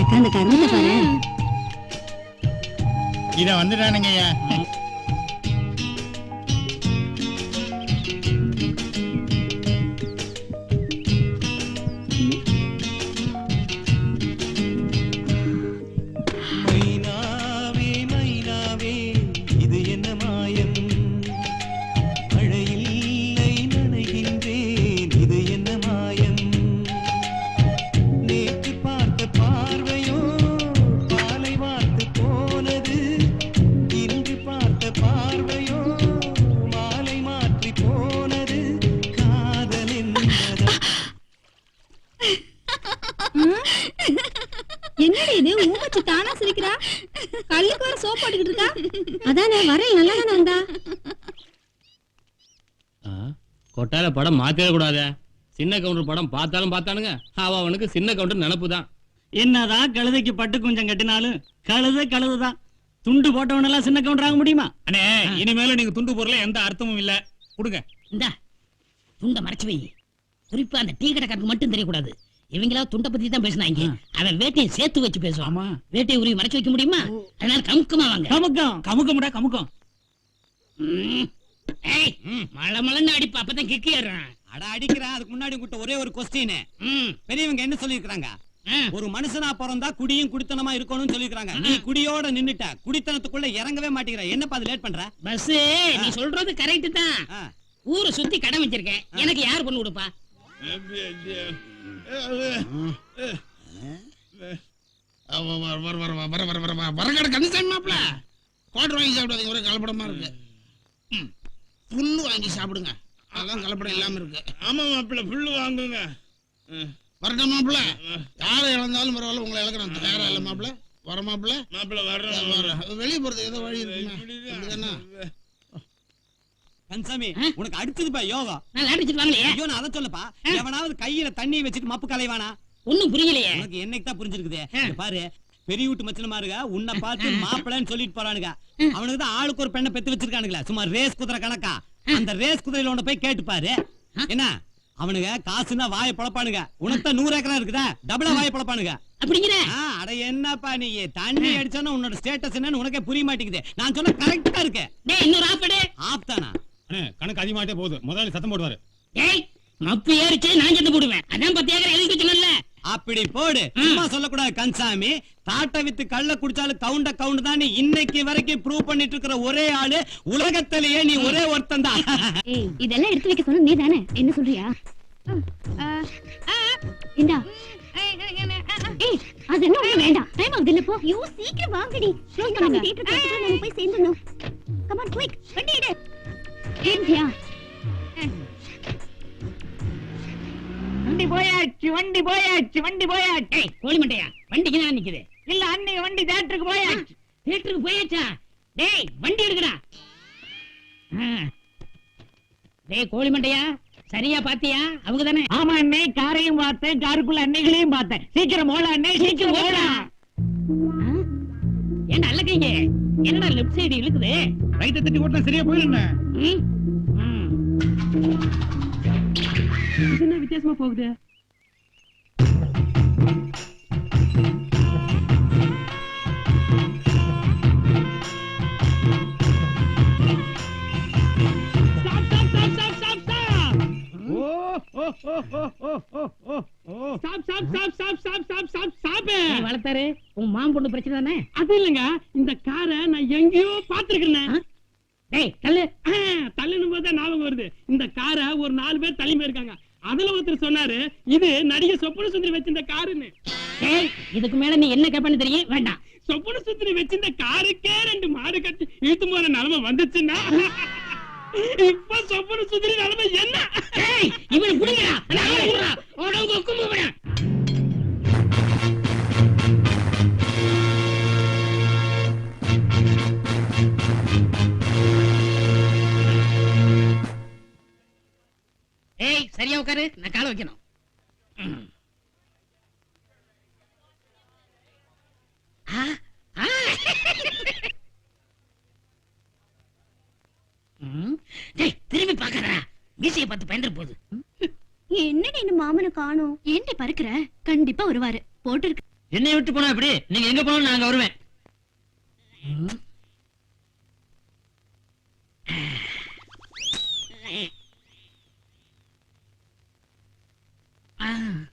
எக்கா அந்த கருமத்தை பாரு இத வந்துட்டானுங்க என்னடி இது? ஊமச்சு தானா சிரிக்கிறா? கல்லுக்கு வர சோப் போட்டுக்கிட்டு இருக்கா? அதானே வரேன் நல்லா தானே வந்தா கொட்டால படம் மாத்திர கூடாதே. சின்ன கவுண்டர் படம் பார்த்தாலும் பார்த்தானுங்க. அவ அவனுக்கு சின்ன கவுண்டர் நினப்பு தான் என்னதான் கழுதைக்கு பட்டு கொஞ்சம் கட்டினாலும் கழுத கழுதுதான். துண்டு போட்டவனெல்லாம் சின்ன கவுண்டர் ஆக முடியுமா? அண்ணே இனிமேல நீங்க துண்டு பொருள எந்த அர்த்தமும் இல்ல. கொடுங்க. இந்தா துண்டை மறைச்சு வை. குறிப்பா அந்த டீ கடைக்காரனுக்கு மட்டும் தெரியக்கூடாது. இவங்களா துண்டை பத்தி தான் பேசினாங்க. அவன் வேட்டையை சேர்த்து வச்சு பேசுவான். வேட்டையை உருவி மறைச்சு வைக்க முடியுமா? அதனால கமுக்கமா வாங்க. கமுக்கம் கமுக்கமுடா கமுக்கம். மழை மழைன்னு அடிப்பா அப்பதான் கிக்கு ஏறான் அட அடிக்கிறேன் அதுக்கு முன்னாடி உங்ககிட்ட ஒரே ஒரு கொஸ்டின் ம். பெரியவங்க என்ன சொல்லிருக்காங்க ஆ. ஒரு மனுஷனா பிறந்தா குடியும் குடித்தனமா இருக்கணும்னு சொல்லிருக்காங்க நீ குடியோட நின்னுட்ட குடித்தனத்துக்குள்ள இறங்கவே மாட்டேங்கிற. என்னப்பா அது லேட் பண்ற? பஸ் நீ சொல்றது கரெக்ட் தான். ஊரை சுத்தி கடன் வச்சிருக்கேன். எனக்கு யார் பொண்ணு கொடுப்பா? வரக்கடை கந்தசாமி மாப்பிள குவாட்டர் வாங்கி சாப்பிடாதீங்க ஒரே கலப்படமா இருக்கு புல்லு வாங்கி சாப்பிடுங்க அதெல்லாம் கலப்படம் இல்லாம இருக்கு ஆமா மாப்பிள புல்லு வாங்குங்க வரட்டும் மாப்பிள யாரை இழந்தாலும் பரவாயில்ல உங்களை இழக்கிறோம் தயாரா இல்ல மாப்பிள வர மாப்பிள மாப்பிள வர வெளியே போறதுக்கு ஏதோ வழி அப்படிதானே கன்சாமி? உனக்கு அடிச்சதுப்பா யோகா. நான் அடிச்சிட்டு வாங்கலையே ஐயோ நான் அதை சொல்லப்பா. எவனாவது கையில தண்ணி வச்சுட்டு மப்பு கலைவானா? ஒண்ணும் புரியலையே. உனக்கு என்னைக்கு தான் புரிஞ்சிருக்குது? பாரு பெரிய வீட்டு மச்சனமாருங்க உன்னை பார்த்து மாப்பிளைன்னு சொல்லிட்டு போறானுங்க. அவனுக்கு தான் ஆளுக்கு ஒரு பெண்ணை பெத்து வச்சிருக்கானுங்களே. சும்மா ரேஸ் குதிரை கணக்கா. அந்த ரேஸ் குதிரையில உன்னை போய் கேட்டு பாரு. என்ன? அவனுங்க காசுன்னா வாயை பொழப்பானுங்க. உனக்கு தான் நூறு ஏக்கரா இருக்குதா? டபுளா வாயை பொழப்பானுங்க. அப்படிங்கிற. அட என்னப்பா நீ? தண்ணி அடிச்சானா உன்னோட ஸ்டேட்டஸ் என்னன்னு உனக்கே புரிய மாட்டேங்குது. நான் சொன்ன கரெக்டா இருக்கு. இன்னொரு ஆப்படு கணக்கு அதிகமாட்டே போகுது. முதலாளி சத்தம் போடுவாரு. மப்பு ஏறிச்சு நான் செத்து போடுவேன். அதான் பத்து ஏக்கர் எழுதி சொன்னல அப்படி போடு. சும்மா சொல்லக்கூடாது கன்சாமி. தாட்டை வித்து கள்ள குடிச்சாலும் கவுண்ட கவுண்ட் தான். நீ இன்னைக்கு வரைக்கும் ப்ரூவ் பண்ணிட்டு இருக்கிற ஒரே ஆளு. உலகத்திலேயே நீ ஒரே ஒருத்தன் தான். ஏய் இதெல்லாம் எடுத்து வைக்க சொன்ன நீ தானே என்ன சொல்றியா? இந்தா. ஏய் அது என்ன? வேண்டாம். டைம் ஆகுது இல்ல போ. யூ சீக்கிரம் வாங்கடி. க்ளோஸ் பண்ணுங்க தியேட்டர் போய் சேர்ந்துடணும். கம் ஆன் குயிக் வண்டி எடு. ஏன்டியா வண்டி போயாச்சு வண்டி போயாச்சு வண்டி போயாச்சு. கோழி மண்டையா வண்டிக்கு தான் நிக்குது? இல்ல அன்னைக்கு வண்டி தேட்டருக்கு போயாச்சு. தியேட்டருக்கு போயாச்சா? டேய் வண்டி எடுக்கடா. டேய் கோழி மண்டையா சரியா பாத்தியா? அவங்க தானே. ஆமா அண்ணே காரையும் பார்த்தேன் காருக்குள்ள அன்னைகளையும் பார்த்தேன். சீக்கிரம் ஓட அண்ணே சீக்கிரம் ஓடா. ஏன்டா அல்லக்கைங்க என்னடா லெஃப்ட் சைடு இழுக்குது ரைட்டை தட்டி ஓட்டினா சரியா போயிருங்க ம்? ம். என்ன வித்தியாசமா போகுது நீ வளர்த்தாரு உன் மாம் பொண்ணு பிரச்சனை தானே? அது இல்லங்க இந்த காரை நான் எங்கேயோ பாத்துருக்கேன் டேய் தள்ளு. தள்ளுனும் போது ஞாபகம் வருது. இந்த காரை ஒரு நாலு பேர் தள்ளி போயிருக்காங்க. அதுல ஒருத்தர் சொன்னாரு இது நடிகை சொப்பன சுந்தரி வச்சிருந்த காருன்னு. இதுக்கு மேல நீ என்ன கேப்பன்னு தெரியும்? வேண்டாம். சொப்பன சுந்தரி வச்சிருந்த காருக்கே ரெண்டு மாடு கட்டி இழுத்து போற நிலைமை வந்துச்சுன்னா? இப்ப சொப்பன சுந்தரி நிலைமை என்ன? இவனை ஏய் சரியா உட்காரு. நான் காலை வைக்கணும். ம். ஆ, ஆ. ம். டேய் திரும்பி பாக்கறா மீசையை பார்த்து பயந்துற போகுது என்னடி இந்த மாமனை காணோம்? ஏன்டி பறக்குற? கண்டிப்பா வருவாரு. போட்டு என்னை விட்டு போனா எப்படி? நீங்க எங்க போனாலும் நாங்க வருவேன். கரும்பூந்தல்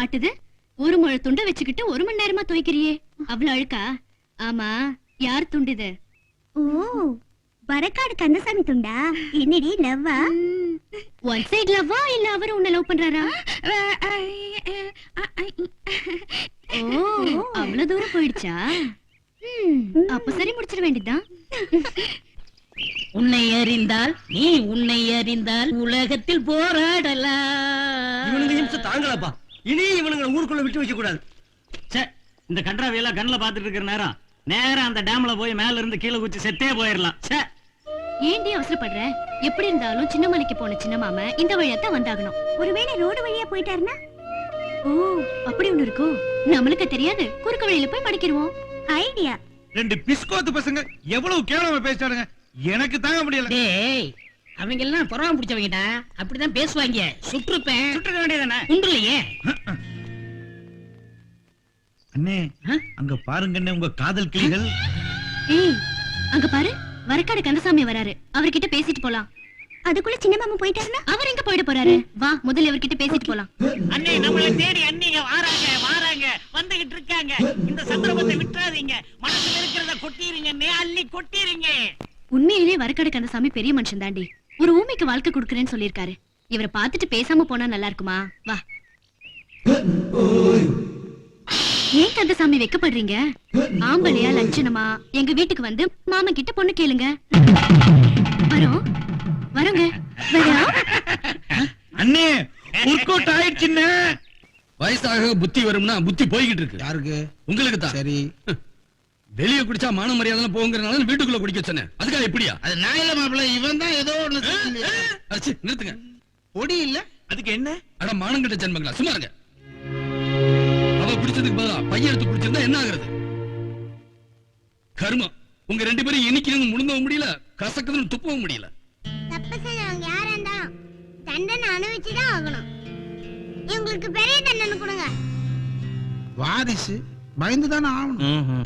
பாட்டுது? ஒரு முழ துண்டை வச்சுக்கிட்டு ஒரு மணி நேரமா துவைக்கிறியே. அவ்வளவு அழுக்கா? ஆமா யார் துண்டுது? ஓ வரக்காடு கந்தசாமி துண்டா? என்னடி லவ்வா? ஒன் சைடு லவ்வா இல்ல அவரு உன்னை லவ் பண்றாரா? ஓ அவ்வளவு தூரம் போயிடுச்சா? அப்ப சரி முடிச்சிட வேண்டியதுதான். உன்னை அறிந்தால் நீ உன்னை அறிந்தால் உலகத்தில் போராடலாம். தாங்கலப்பா. இனி இவனுங்களை ஊருக்குள்ள விட்டு வைக்க கூடாது சே இந்த கன்றாவியெல்லாம் கண்ணுல பாத்துட்டு இருக்கிற நேரம். நேரா அந்த டேம்ல போய் மேல இருந்து கீழே குச்சி செத்தே போயிடலாம் சே ஏன்டி அவசரப்படுற? எப்படி இருந்தாலும் சின்னமலைக்கு போன சின்ன மாம இந்த வழியாத்தான் வந்தாகணும். ஒருவேளை ரோடு வழியா போயிட்டாருன்னா? ஓ அப்படி ஒண்ணு இருக்கோ? நம்மளுக்கு தெரியாது. குறுக்கு வழியில போய் மடிக்கிருவோம் ஐடியா. ரெண்டு பிஸ்கோத்து பசங்க எவ்வளவு கேவலமா பேசிட்டாருங்க எனக்கு தாங்க முடியல. டேய் அவங்க எல்லாம் புறவம் பிடிச்சவங்கடா. அப்படிதான் பேசுவாங்க. சுற்றுப்பேன். சுட்டுக்க வேண்டியதானே உண்டுலையே அண்ணே அங்க பாருங்க உங்க காதல் கிளிகள். ஏய் அங்க பாரு. வரக்காடு கந்தசாமி வராரு. அவர்கிட்ட பேசிட்டு போலாம். அதுக்குள்ள சின்ன மாமா போயிட்டாருன்னா? அவர் எங்க போயிட போறாரு? வா முதல்ல இவர்கிட்ட பேசிட்டு போலாம். அண்ணே நம்மள தேடி அண்ணிங்க வாராங்க வாராங்க. வந்துகிட்டு இருக்காங்க. இந்த சந்தர்ப்பத்தை விட்டுறாதீங்க. மனசுல இருக்கிறத கொட்டிருங்க அள்ளி கொட்டிருங்க. உண்மையிலே வரக்காடு கந்தசாமி பெரிய மனுஷன் தாண்டி ஒரு ஊமைக்கு வாழ்க்கை கொடுக்கறேன்னு சொல்லியிருக்காரு. இவரை பார்த்துட்டு பேசாம போனா நல்லா இருக்குமா வா. ஏன் கந்தசாமி வெக்கப்படுறீங்க? ஆம்பளையா லட்சணமா? எங்க வீட்டுக்கு வந்து மாமா கிட்ட பொண்ணு கேளுங்க. வரோம். வரோங்க. வரோம். அண்ணே ஒர்க் அவுட் ஆயிடுச்சுன்னு வயசாக புத்தி வரும்னா புத்தி போய்கிட்டு இருக்கு. யாருக்கு? உங்களுக்கு தான் சரி வெளியே குடிச்சா மான மரியாதை போங்கிறனால வீட்டுக்குள்ள குடிக்க சொன்னேன். அதுக்காக எப்படியா அது நான் இல்ல மாப்பிள்ள இவன் தான் ஏதோ ஒண்ணு அச்சி, நிறுத்துங்க. பொடி இல்ல? அதுக்கு என்ன? அட மானங்கிட்ட ஜென்மங்களா? சும்மா இருங்க. அவ குடிச்சதுக்கு பதிலா பையன் எடுத்து குடிச்சிருந்தா என்ன ஆகுறது? கர்மம். உங்க ரெண்டு பேரும் இனிக்கணும் முழுங்கவும் முடியல கசக்குதுன்னு துப்பவும் முடியல. தப்பு செஞ்சவங்க யாரா இருந்தாலும் தண்டனை அனுபவிச்சுதான் ஆகணும். எங்களுக்கு பெரிய தண்டனை கொடுங்க. வாரிசு. பயந்து தானே ஆகணும்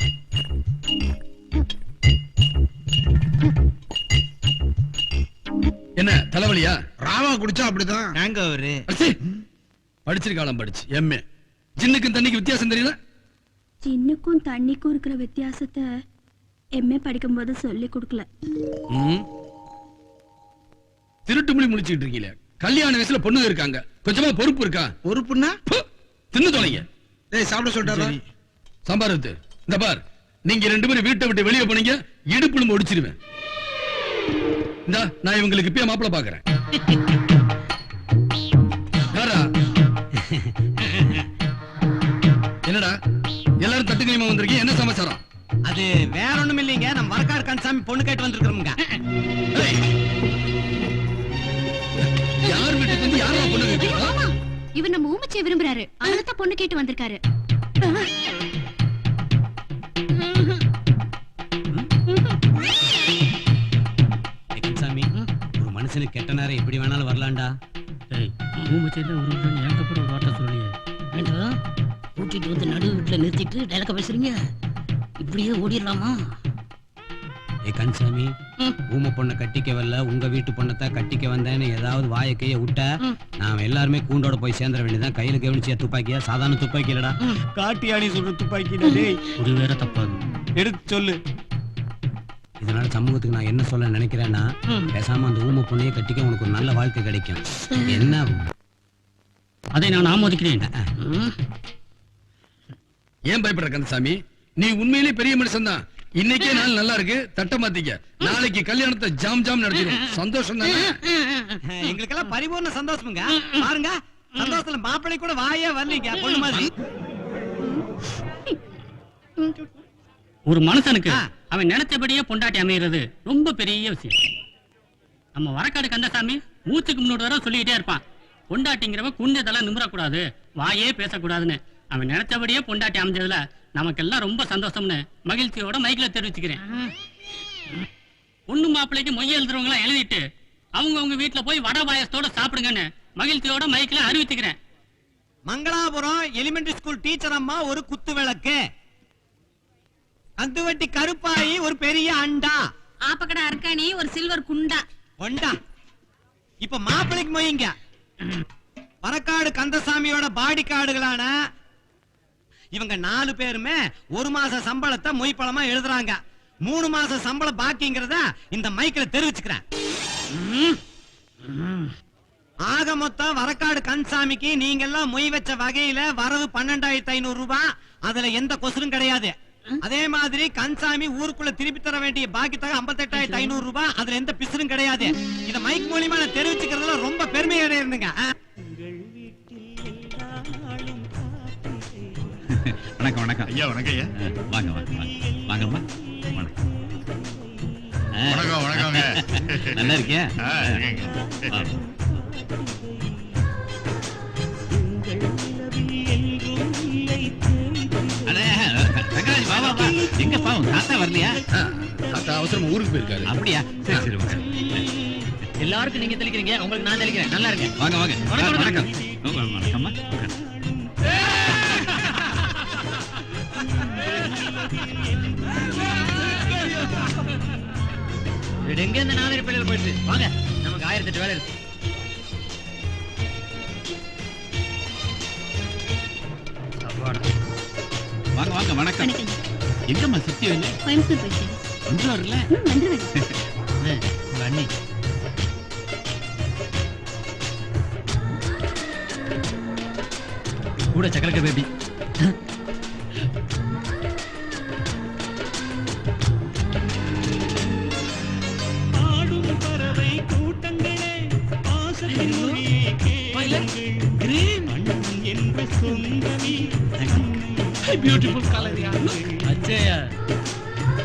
என்ன தலைவலியா? ராவா குடிச்சா அப்படிதான். நாங்க அவரு? படிச்சிருக்காளாம் படிச்சு. எம்ஏ. ஜின்னுக்கும் தண்ணிக்கு வித்தியாசம் தெரியல சின்னுக்கும் தண்ணிக்கும் இருக்கிற வித்தியாசத்தை எம்ஏ படிக்கும்போது சொல்லி கொடுக்கல. திருட்டு மொழி முடிச்சுட்டு இருக்கீங்களே. கல்யாண வயசுல பொண்ணுங்க இருக்காங்க. கொஞ்சமா பொறுப்பு இருக்கா? பொறுப்புன்னா? தின்னு தொலைங்க. டேய் சாப்பிட சொல்லிட்டாரா? சாம்பார் எடுத்து இந்த பார் நீங்க ரெண்டு பேரும் வீட்டை விட்டு வெளியே போனீங்க இடுப்புலும் ஒடிச்சிருவேன். இந்தா நான் இவங்களுக்கு இப்பயே மாப்பிளை பாக்குறேன் என்னடா எல்லாரும் தட்டு கைமா வந்திருக்கீங்க? என்ன சமாச்சாரம்? அது வேற ஒண்ணும் இல்லைங்க. நம்ம வரக்காடு கந்தசாமி பொண்ணு கேட்டு வந்திருக்கிறோமுங்க! யார் வீட்டுக்கு வந்து யாரா பொண்ணு கேட்கிறா ஆமா இவர் நம்ம ஊமச்சியை விரும்புறாரு. அதனாலதான் பொண்ணு கேட்டு வந்திருக்காரு. நேரம் எப்படி வேணாலும் வரலாம்டா. ஏண்டா? கூட்டிட்டு வந்து நடு வீட்டுல நிறுத்திட்டு டைலக்க பேசுறீங்க? இப்படியே ஓடிடலாமா? ஏ கன்சாமி ஊம பொண்ணை கட்டிக்க வரல உங்க வீட்டு பொண்ணத்தை கட்டிக்க வந்தேன்னு ஏதாவது வாயை கைய விட்ட நாம எல்லாருமே கூண்டோட போய் சேர்ந்துட வேண்டியதான் கையில கவனிச்சியா துப்பாக்கியா? சாதாரண துப்பாக்கி இல்லடா காட்டி ஆணி சொல்ற துப்பாக்கி ஒரு வேற தப்பாது. எடுத்து சொல்லு. இதனால சமூகத்துக்கு நான் என்ன சொல்ல நினைக்கிறேன்னா பேசாம அந்த ஊம பொண்ணையே கட்டிக்க உனக்கு ஒரு நல்ல வாழ்க்கை கிடைக்கும். என்ன? அதை நான் ஆமோதிக்கிறேன். ம். ஏன் பயப்படுற கந்தசாமி? நீ உண்மையிலே பெரிய மனுஷன் தான் இன்னைக்கே நாள் நல்லா இருக்கு தட்ட மாத்திக்க. நாளைக்கு கல்யாணத்தை ஜாம் ஜாம் நடத்திடும். சந்தோஷம் தானே? எங்களுக்கெல்லாம் பரிபூர்ண சந்தோஷமுங்க. பாருங்க சந்தோஷத்துல மாப்பிள்ளை கூட வாயே வரலீங்க பொண்ணு மாதிரி. ஒரு மனுஷனுக்கு. அவன் நினைச்சபடியே பொண்டாட்டி அமைகிறது ரொம்ப பெரிய விஷயம். நம்ம வரக்காடு கந்தசாமி மூச்சுக்கு முன்னோடு வர சொல்லிக்கிட்டே இருப்பான். பொண்டாட்டிங்கிறவ குண்டதெல்லாம் நிமிரக்கூடாது வாயே பேசக்கூடாதுன்னு. அவன் நினைச்சபடியே பொண்டாட்டி அமைஞ்சதுல நமக்கெல்லாம் ரொம்ப சந்தோஷம்னு மகிழ்ச்சியோட மைக்கில் தெரிவிச்சுக்கிறேன். பொண்ணு மாப்பிள்ளைக்கு மொய் எழுதுறவங்க எழுதிட்டு அவங்க உங்க வீட்டுல போய் வட பாயசத்தோட சாப்பிடுங்கன்னு மகிழ்ச்சியோட மைக்கில் அறிவிச்சுக்கிறேன். மங்களாபுரம் எலிமெண்டரி ஸ்கூல் டீச்சர் அம்மா ஒரு குத்து விளக்கு. அந்துவட்டி கருப்பாயி ஒரு பெரிய அண்டா. ஆப்பக்கடை அர்க்காணி ஒரு சில்வர் குண்டா. ஒண்டா இப்ப மாப்பிள்ளைக்கு மொய்ங்க வரக்காடு கந்தசாமியோட பாடி கார்டுகளான இவங்க நாலு பேருமே ஒரு மாச சம்பளத்தை மொய்ப்பழமா எழுதுறாங்க. மூணு மாச சம்பளம் பாக்கிங்கிறத இந்த மைக்கில் தெரிவிச்சுக்கிறேன். ஆக மொத்தம் வரக்காடு கந்தசாமிக்கு நீங்க எல்லாம் மொய் வச்ச வகையில வரவு பன்னெண்டாயிரத்தி ஐநூறு ரூபாய் அதுல எந்த கொசுரும் கிடையாது. அதே மாதிரி கந்தசாமி ஊருக்குள்ள திருப்பி தர வேண்டிய பாக்கி தொகை ஐம்பத்தெட்டாயிரத்தி ஐநூறு ரூபாய் அதுல எந்த பிசுரும் கிடையாது. இத மைக் மூலியமா நான் தெரிவிச்சுக்கிறதுல ரொம்ப பெருமை அடையிருந்துங்க வணக்கம் வணக்கம். ஐயா வணக்கம் ஐயா. வாங்க வாங்க வாங்க. வாங்கம்மா. வணக்கம். வணக்கம் வணக்கங்க நல்லா இருக்கியா? வரலையா? தாத்தா அவசரமா ஊருக்கு போயிருக்காரு. அப்படியா? சரி சரி வாங்க. எல்லாருக்கும் நீங்க தெளிக்கிறீங்க உங்களுக்கு நான் தெளிக்கிறேன். நல்லா இருங்க. வாங்க வாங்க. வணக்கம், வணக்கம். வணக்கம். எங்க இந்த நாலு பிள்ளைகள் போயிட்டு வாங்க நமக்கு ஆயிரத்தி எட்டு வேலை இருக்கு. வாங்க வாங்க வணக்கம். வணக்கம் எங்கம்மா சுத்தி வந்து கோயம்புத்தூர் போயிட்டு ஒன்று வரல ம் வந்துருவேன் உங்க அண்ணி. கூட சக்கரக்க baby beautiful colour அச்சயா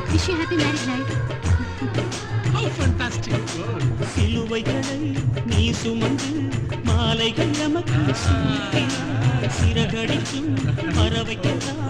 wish you happy marriage night have fantastic சிலுவைகளை நீ சுமந்து மாலைகள் நமக்கு சூட்டினாய். சிறகடிக்கும் பறவைக்கெல்லாம்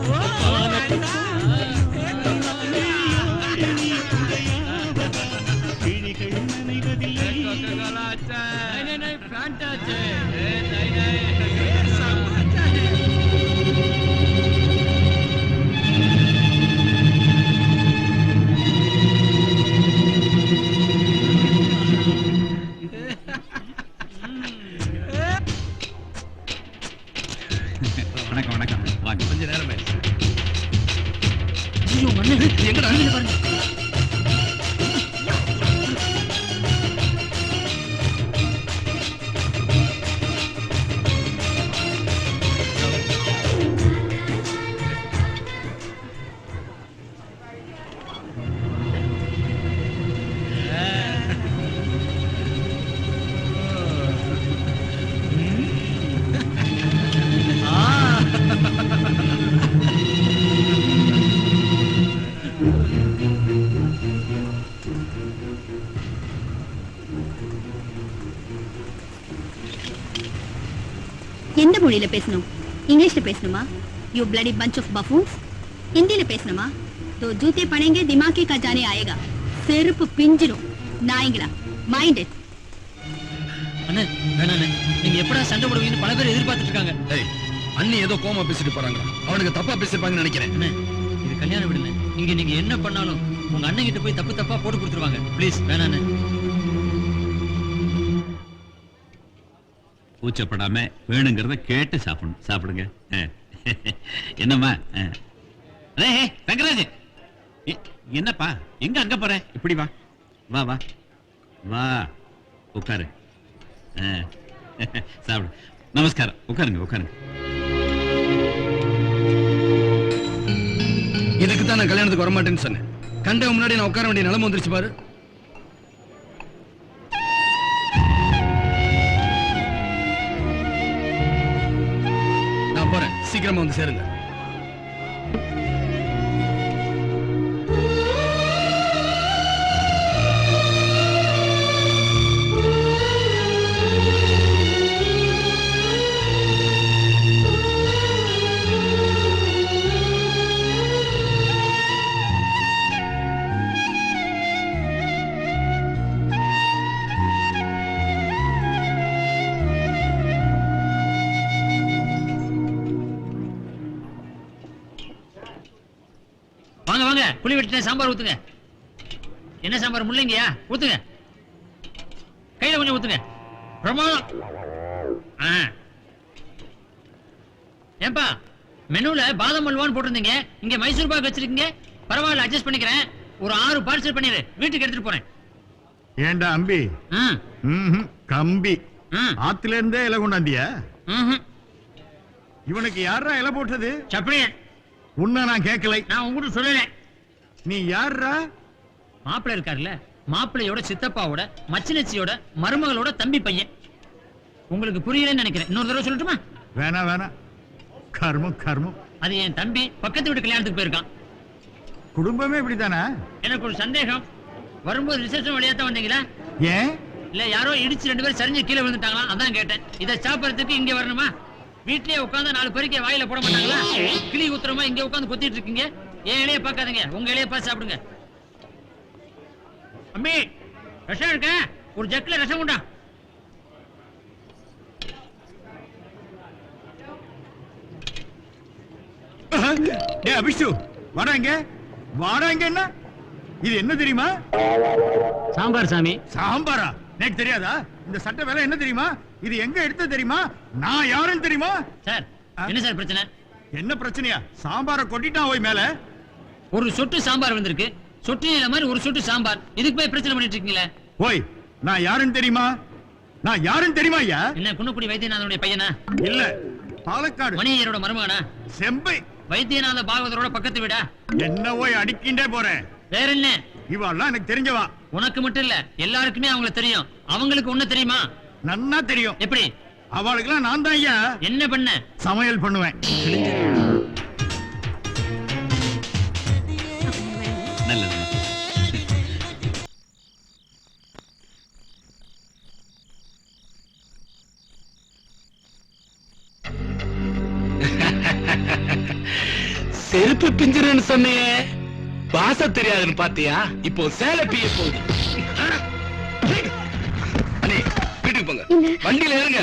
தமிழில் பேசணும். இங்கிலீஷில் பேசணுமா? You bloody bunch of buffoons ஹிந்தியில் பேசணுமா? தோ ஜூத்தே பணேங்க திமாக்கே கஜானே ஆயேகா. செருப்பு பிஞ்சிடும் நாய்ங்களா மைண்ட் இட் நீங்க எப்படா சண்டை போடுவீங்கன்னு பல பேர் எதிர்பார்த்துட்டு இருக்காங்க ஏய் அண்ணி ஏதோ கோமா பேசிட்டு போறாங்க அவனுக்கு தப்பா பேசிருப்பாங்கன்னு நினைக்கிறேன். இது கல்யாணம் விடுங்க நீங்க நீங்க என்ன பண்ணாலும் உங்க அண்ணன் கிட்ட போய் தப்பு தப்பா போட்டு கொடுத்துருவாங்க. ப்ளீஸ் வேணாண்ணே கூச்சப்படாம வேணுங்கிறத கேட்டு சாப்பிடணும். சாப்பிடுங்க. ஆ. என்னம்மா? ஆ. அடே, ஏய், தங்கராஜ் என்னப்பா? எங்க அங்க போற? இப்படி வா. வா வா. வா. உட்காரு. சாப்பிடு. நமஸ்காரம். உட்காருங்க உட்காருங்க. இதுக்கு தான் நான் கல்யாணத்துக்கு வரமாட்டேன்னு சொன்னேன். கண்ட முன்னாடி நான் உட்கார வேண்டிய நிலம வந்துருச்சு பாரு. சீக்கிரமா வந்து சேருங்க. புளி வெட்டின சாம்பார் ஊத்துங்க. என்ன சாம்பார் முள்ளங்கியா? ஊத்துங்க. கையில கொஞ்சம் ஊத்துங்க. பிரமாதம் ஆ. ஏன்பா மெனுல பாதாம் அல்வான்னு போட்டிருந்தீங்க. இங்க மைசூர் பாக் வச்சிருக்கீங்க. பரவாயில்ல அட்ஜஸ்ட் பண்ணிக்கிறேன். ஒரு ஆறு பார்சல் பண்ணிடு வீட்டுக்கு எடுத்துட்டு போறேன். ஏண்டா அம்பி? கம்பி. ஆத்துல இருந்தே இலை கொண்டாந்தியா. இவனுக்கு யாரா இலை போட்டது? சப்படி உன்னை நான் கேட்கலை. நான் உங்ககிட்ட சொல்லல. நீ யாரா மாப்பிள்ளை இருக்காருல்ல. மாப்பிள்ளையோட சித்தப்பாவோட மச்சினச்சியோட மருமகளோட தம்பி பையன். உங்களுக்கு புரியலன்னு நினைக்கிறேன். இன்னொரு தடவை சொல்லட்டுமா? வேணா வேணா கர்மம் கர்மம். அது என் தம்பி பக்கத்து வீட்டு கல்யாணத்துக்கு போயிருக்கான். குடும்பமே இப்படித்தானா? எனக்கு ஒரு சந்தேகம். வரும்போது ரிசப்ஷன் வழியா தான் வந்தீங்களா? ஏன்? இல்ல யாரோ இடிச்சு ரெண்டு பேரும் சரிஞ்சு கீழே விழுந்துட்டாங்களா? அதான் கேட்டேன். இதை சாப்பிடறதுக்கு இங்க வரணுமா? வீட்லயே உட்கார்ந்து நாலு பேருக்கு வாயில போட மாட்டாங்களா? கிளி ஊத்துறமா இங்க உட்கார்ந்து கொத்திட்டு இருக்கீங்க? என் இலைய பார்க்காதீங்க. உங்க இலைய பார்த்து சாப்பிடுங்க. அம்மி ரசம் இருக்க? ஒரு ஜக்ல ரசம் உண்டா டே அபிஷு வாடா இங்க. வாடா இங்க என்ன? இது என்ன தெரியுமா? சாம்பார் சாமி. சாம்பாரா? எனக்கு தெரியாதா? இந்த சட்டை வேலை என்ன தெரியுமா? இது எங்க எடுத்தது தெரியுமா? நான் யாருன்னு தெரியுமா? சார் என்ன சார் பிரச்சனை? என்ன பிரச்சனையா? சாம்பாரை கொட்டிட்டான் போய் மேல. ஒரு சொட்டு சாம்பார் வந்திருக்கு. சொட்டு நீல மாதிரி ஒரு சொட்டு சாம்பார். இதுக்கு போய் பிரச்சனை பண்ணிட்டு இருக்கீங்களே? ஓய் நான் யாருன்னு தெரியுமா? நான் யாருன்னு தெரியுமா ஐயா? என்ன குன்னக்குடி வைத்தியநாதனுடைய பையனா? இல்ல பாலக்காடு. மணியரோட மருமகனா? செம்பை. வைத்தியநாத பாகவதரோட பக்கத்து வீடா? என்ன போய் அடிக்கின்றே போறேன் வேற என்ன? இவெல்லாம் எனக்கு தெரிஞ்சவா? உனக்கு மட்டும் இல்ல எல்லாருக்குமே அவங்கள தெரியும். அவங்களுக்கு ஒண்ணு தெரியுமா? நன்னா தெரியும். எப்படி? அவளுக்கெல்லாம் நான் தான் ஐயா. என்ன பண்ண? சமையல் பண்ணுவேன். நல்லது. செருப்பு பிஞ்சிருன்னு சொன்னியே. பாச தெரியாதுன்னு பாத்தியா இப்போ சேலை பிய போகுது. போங்க. வண்டியில ஏறுங்க.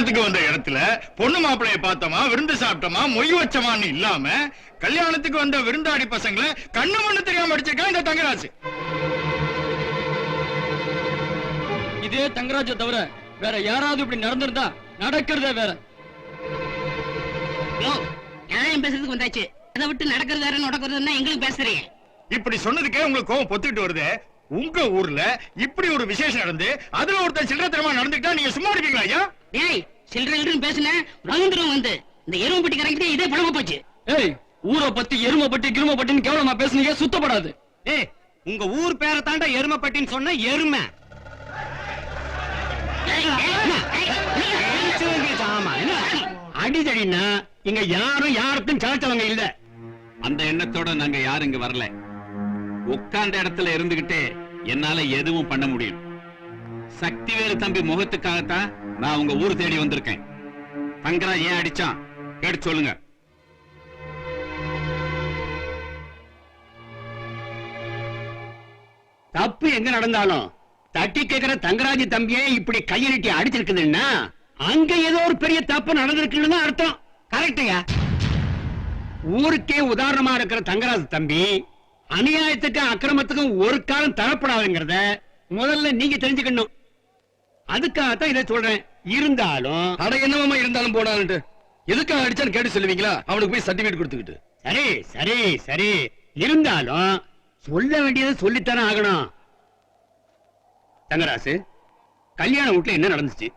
கல்யாணத்துக்கு வந்த இடத்துல பொண்ணு மாப்பிளைய பார்த்தோமா விருந்து சாப்பிட்டோமா மொய் வச்சமான்னு இல்லாம கல்யாணத்துக்கு வந்த விருந்தாடி பசங்களை கண்ணு மண்ணு தெரியாம அடிச்சிருக்கான் இந்த தங்கராசு. இதே தங்கராஜ தவிர வேற யாராவது இப்படி நடந்திருந்தா நடக்கிறதே வேற. நியாயம் பேசுறதுக்கு வந்தாச்சு. அதை விட்டு நடக்கிறது வேற நடக்கிறதுன்னா எங்களுக்கு பேசுறீங்க. இப்படி சொன்னதுக்கே உங்களுக்கு கோவம் பொத்துக்கிட்டு வருது. உங்க ஊர்ல இப்படி ஒரு விசேஷம் நடந்து அதுல ஒருத்தன் சில்லறத்தனமா நடந்துக்கிட்டா நீங்க சும்மா இருப்பீங்களா ஐயா? ஏய் சில்லறைன்னு பேசுனேன் ரவீந்திரம் வந்து. இந்த எருமை பெட்டி கரெக்டே இதே பழமா போச்சு. ஏய் ஊரை பத்தி எருமை பட்டி கிரும பட்டின்னு கேவலமா பேசுனீங்க சுத்தப்படாது. ஏய் உங்க ஊர் பேரை தாண்டா எருமைப்பட்டின்னு சொன்ன எருமை. அடிதடினா இங்க யாரும் யாருக்கும் சாச்சவங்க இல்ல. அந்த எண்ணத்தோட நாங்க யாரும் இங்க வரல. உட்கார்ந்த இடத்துல இருந்துகிட்டே என்னால எதுவும் பண்ண முடியும். சக்திவேலு தம்பி முகத்துக்காகத்தான் நான் உங்க ஊர் தேடி வந்திருக்கேன். தங்கராஜ் ஏன் அடிச்சான்? கேட்டு சொல்லுங்க. தப்பு எங்க நடந்தாலும் தட்டி கேக்குற தங்கராஜ் தம்பியே இப்படி கையெழுட்டி அடிச்சிருக்குதுன்னா அங்க ஏதோ ஒரு பெரிய தப்பு நடந்திருக்குன்னு அர்த்தம். கரெக்டுங்க. ஊருக்கே உதாரணமா இருக்கிற தங்கராஜ் தம்பி அநியாயத்துக்கும் அக்கிரமத்துக்கும் ஒரு காலம் தரப்படாதுங்கிறத முதல்ல நீங்க தெரிஞ்சுக்கணும். அதுக்காகத்தான் இதை சொல்றேன். இருந்தாலும் அட என்னமாமா இருந்தாலும் போடான்ட்டு எதுக்காக அடிச்சான்னு கேட்டு சொல்லுவீங்களா? அவனுக்கு போய் சர்டிபிகேட் கொடுத்துக்கிட்டு. சரி சரி சரி. இருந்தாலும் சொல்ல வேண்டியதை சொல்லித்தானே ஆகணும். தங்கராசு கல்யாண வீட்டுல என்ன நடந்துச்சு?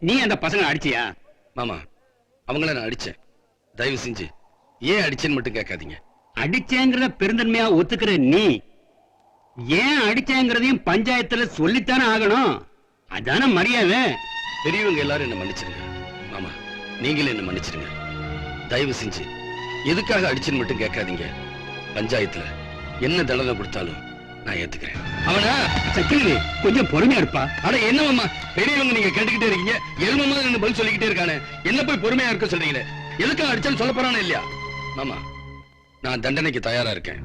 நீ அந்த பசங்க அடிச்சியா? மாமா அவங்கள நான் அடிச்சேன். தயவு செஞ்சு ஏன் அடிச்சேன்னு மட்டும் கேட்காதீங்க. அடிச்சேங்கிறத பெருந்தன்மையா ஒத்துக்கிற நீ ஏன் அடிச்சேங்கிறதையும் பஞ்சாயத்துல சொல்லித்தானே ஆகணும்? அதான மரியாதை. பெரியவங்க எல்லாரும் என்ன மன்னிச்சிருங்க. மாமா நீங்களே என்ன மன்னிச்சிருங்க. தயவு செஞ்சு எதுக்காக அடிச்சுன்னு மட்டும் கேட்காதீங்க. பஞ்சாயத்துல என்ன தண்டனை கொடுத்தாலும் நான் ஏத்துக்கிறேன். அவனா? சக்கரவே கொஞ்சம் பொறுமையா இருப்பா. ஆனா என்ன மாமா? பெரியவங்க நீங்க கேட்டுக்கிட்டே இருக்கீங்க. எரும மாதிரி நின்னு பதில் சொல்லிக்கிட்டே இருக்கானே. என்ன போய் பொறுமையா இருக்க சொல்றீங்களே? எதுக்காக அடிச்சான்னு சொல்ல போறானே இல்லையா? மாமா நான் தண்டனைக்கு தயாரா இருக்கேன்.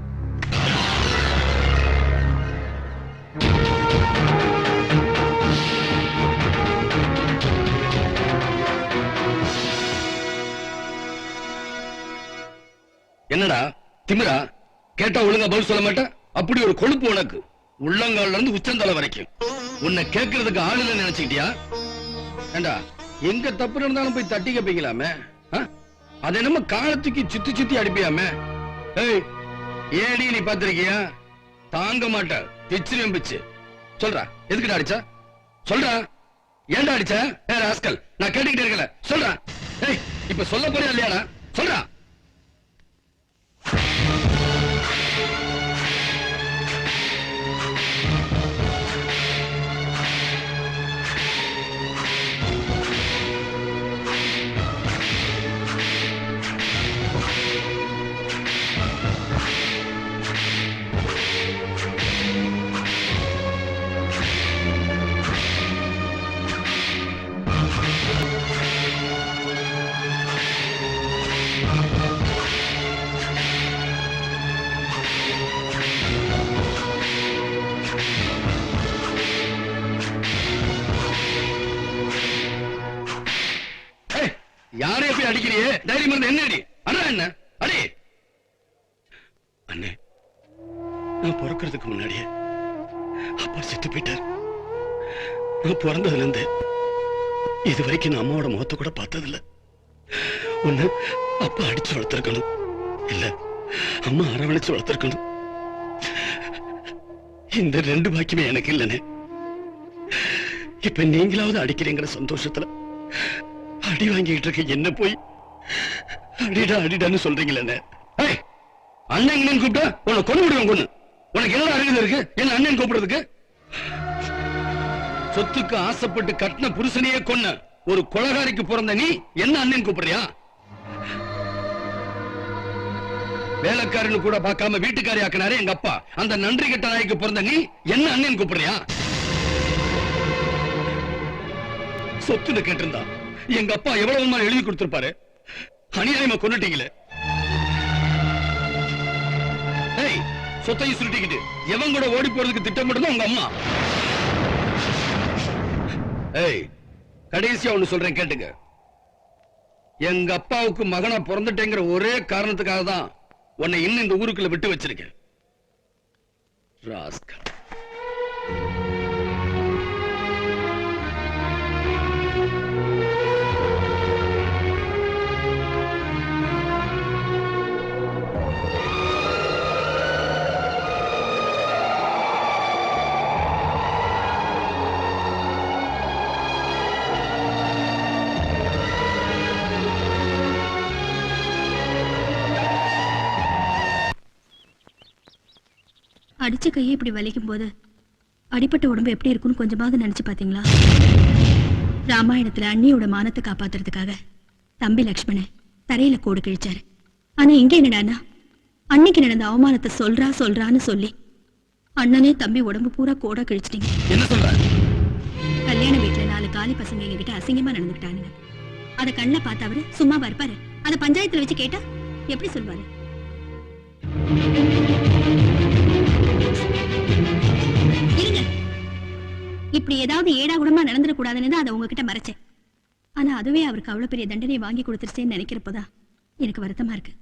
என்னடா? திமிரா? கேட்டா ஒழுங்கா பதில் சொல்ல மாட்டேன்? அப்படி ஒரு கொழுப்பு உனக்கு. உள்ளங்கால இருந்து உச்சந்தலை வரைக்கும். உன்னை கேட்கறதுக்கு ஆளு இல்ல நினைச்சுக்கிட்டியா? ஏண்டா எங்க தப்பு இருந்தாலும் போய் தட்டி கேப்பீங்களாமே? அது என்னமோ காலத்துக்கு சுத்தி சுத்தி அடிப்பியாமே? ஏய் ஏடி நீ பாத்திருக்கியா தாங்க மாட்ட. பிச்சு பிச்சு சொல்றா எதுக்குடா அடிச்சா? சொல்றா. ஏன்டா அடிச்ச? ஏ ராஸ்கல் நான் கேட்டுக்கிட்டே இருக்கல. சொல்றா. ஏய் இப்ப சொல்ல போறியா இல்லையாடா? சொல்றா. யாரைய அடிக்கிறியே? தைரியம் இருந்தா என்ன அடி? அண்ணா என்ன? அடி! அண்ணே நான் பிறக்கிறதுக்கு முன்னாடியே அப்பா செத்து போயிட்டார். நான் பிறந்ததுல இருந்து இது வரைக்கும் நான் அம்மாவோட முகத்தை கூட பார்த்ததில்ல. ஒண்ணு அப்பா அடிச்சு வளர்த்திருக்கணும். இல்ல அம்மா அரவணைச்சு வளர்த்திருக்கணும். இந்த ரெண்டு பாக்கியமே எனக்கு இல்லனே இப்ப நீங்களாவது அடிக்கிறீங்கிற சந்தோஷத்துல அடி வாங்கிட்டு இருக்க. என்ன போய்? அடிடா அடிடான்னு சொல்றீங்களே அண்ணன் கூப்பிட்டா உன்னை கொண்டு விடுவேன் கொண்டு உனக்கு என்ன அருகதை இருக்கு? என்ன அண்ணன் கூப்பிடுறதுக்கு? சொத்துக்கு ஆசைப்பட்டு கட்டின புருஷனையே கொன்ன ஒரு கொலகாரிக்கு பிறந்த நீ என்ன அண்ணன் கூப்பிடுறியா? வேலைக்காரன்னு கூட பார்க்காம வீட்டுக்காரி ஆக்கினாரு எங்க அப்பா. அந்த நன்றி கெட்ட நாய்க்கு பிறந்த நீ என்ன அண்ணன் கூப்பிடுறியா? சொத்துன்னு கேட்டிருந்தான் எங்க அப்பா எவ்வளவு நாள் எழுதி கொடுத்திருப்பாரு? அநியாயமா கொண்டுட்டீங்களே ஏய் சொத்தையும் சுருட்டிக்கிட்டு எவன் கூட ஓடி போறதுக்கு திட்டமிட்டதும் உங்க அம்மா. ஏய் கடைசியா ஒண்ணு சொல்றேன் கேட்டுங்க. எங்க அப்பாவுக்கு மகனா பிறந்துட்டேங்கிற ஒரே காரணத்துக்காக தான் உன்னை இன்னும் இந்த ஊருக்குள்ள விட்டு வச்சிருக்கேன். ராஸ்கா அடிச்ச கையை இப்படி வலிக்கும் போது அடிப்பட்ட உடம்பு எப்படி இருக்கும்னு கொஞ்சமாவது நினைச்சு பாத்தீங்களா? ராமாயணத்துல அண்ணியோட மானத்தை காப்பாத்துறதுக்காக தம்பி லக்ஷ்மணன் தரையில கோடு கிழிச்சாரு. ஆனா இங்க என்னடான்னா அன்னைக்கு நடந்த அவமானத்தை சொல்றா சொல்றான்னு சொல்லி அண்ணனே தம்பி உடம்பு பூரா கோடா கிழிச்சிட்டீங்க. என்ன சொல்ற? கல்யாண வீட்டுல நாலு காலி பசங்க எங்ககிட்ட அசிங்கமா நடந்துக்கிட்டானுங்க. அத கண்ணில் பார்த்தவரு சும்மா இருப்பாரு அத பஞ்சாயத்துல வச்சு கேட்டா எப்படி சொல்வாரு? இப்படி ஏதாவது ஏடா கூடமா நடந்துடக்கூடாதுன்னு தான் அதை உங்ககிட்ட மறைச்சேன். ஆனா அதுவே அவருக்கு அவ்வளவு பெரிய தண்டனை வாங்கி கொடுத்துருச்சேன்னு நினைக்கிறப்போதான் எனக்கு வருத்தமா இருக்கு.